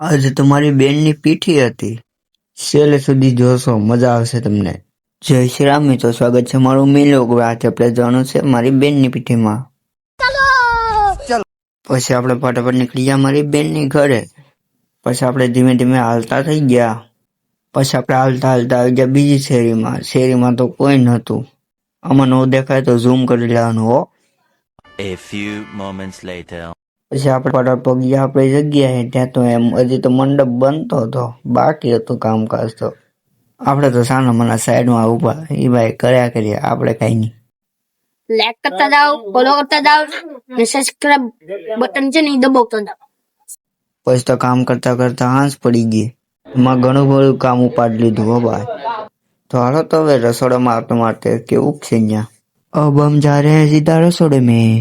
આજે તમારી બેનની પીઠી હતી. છેલ્લે સુધી જોશો મજા આવશે તમને. જય શ્રી રામ મિત્રો સ્વાગત છે મારું મિલો આજે આપણે જવાનું છે મારી બેનની પીઠીમાં. પછી આપણે ફટાફટ નીકળી ગયા મારી બેનની ઘરે. પછી આપણે ધીમે ધીમે હાલતા થઈ ગયા. પછી આપણે હાલતા હાલતા આવી ગયા બીજી શેરીમાં. શેરીમાં તો કોઈ નહોતું. આમાં નો દેખાય તો ઝૂમ કરી લેવાનું હો. A few moments later. પછી આપણે પગી આપણે જગ્યા હે ત્યાં તો એમ હજી તો મંડપ બનતો હતો બાકી હતું કામકાજ તો આપણે તો સાના મના સાઈડમાં ઊભા એ ભાઈ કર્યા કરીએ આપણે કઈ નહીં લાઈક કરતા જાઓ ફોલો કરતા જાઓ ને સબસ્ક્રાઇબ બટન છે ને એ દબાવતા જાઓ પછી તો કામ કરતા કરતા હાંસ પડી ગઈ એમાં ઘણું બધું કામ ઉપાડ લીધું હો ભાઈ તો હાલો તો હવે રસોડા મારતો મારતે કેવું છે અહીંયા અબ હમ જા રહે સીધા રસોડે મેં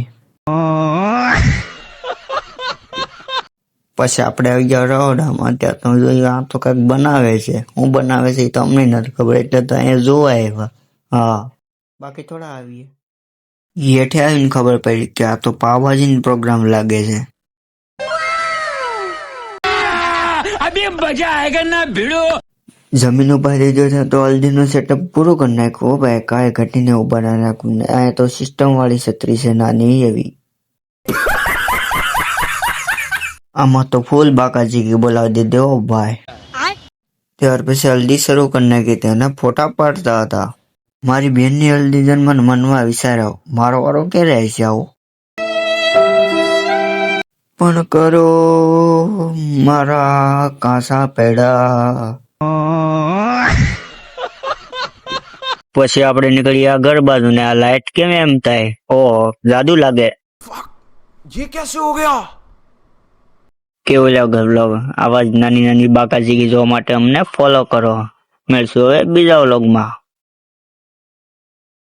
પછી આપણે આવી ગયા રહોડામાં ત્યાં તો જોઈએ આ તો કંઈક બનાવે છે. હું બનાવે છે એ તો અમને નથી ખબર એટલે તો અહીંયા જોવા આવ્યા. હા. બાકી થોડા આવીએ. હેઠે આવીને ખબર પડી કે આ તો પાવભાજીનો પ્રોગ્રામ લાગે છે. જમીન ઉપર થઈ ગયો છે તો હલ્દીનો સેટઅપ પૂરો કરી નાખ્યો. ભાઈ કાંઈ ઘટીને ઊભા ના નાખું આ તો સિસ્ટમ વાળી છત્રી છે નાની એવી. આમાં તો ફૂલ બાકાજી કી બોલાવી દીધે હો ભાઈ ત્યાર પછી હલ્દી શરૂ કરી નાખી તેના ફોટા પાડતા હતા મારી બેનની હલ્દી જન્મન મનમાં વિચાર્યો મારો વારો ક્યારે આવશે આવો પણ કરો મારા કાસા પેડા પછી આપણે નીકળીએ આગળ બાજુ ને આ લાઈટ કેમ એમ થાય ઓ જાદુ લાગે ये कैसे हो गया કેવું લાગે વ્લોગ આવા જ નાની નાની બાકાજીકી જોવા માટે અમને ફોલો કરો. મળશું હવે બીજા વ્લોગમાં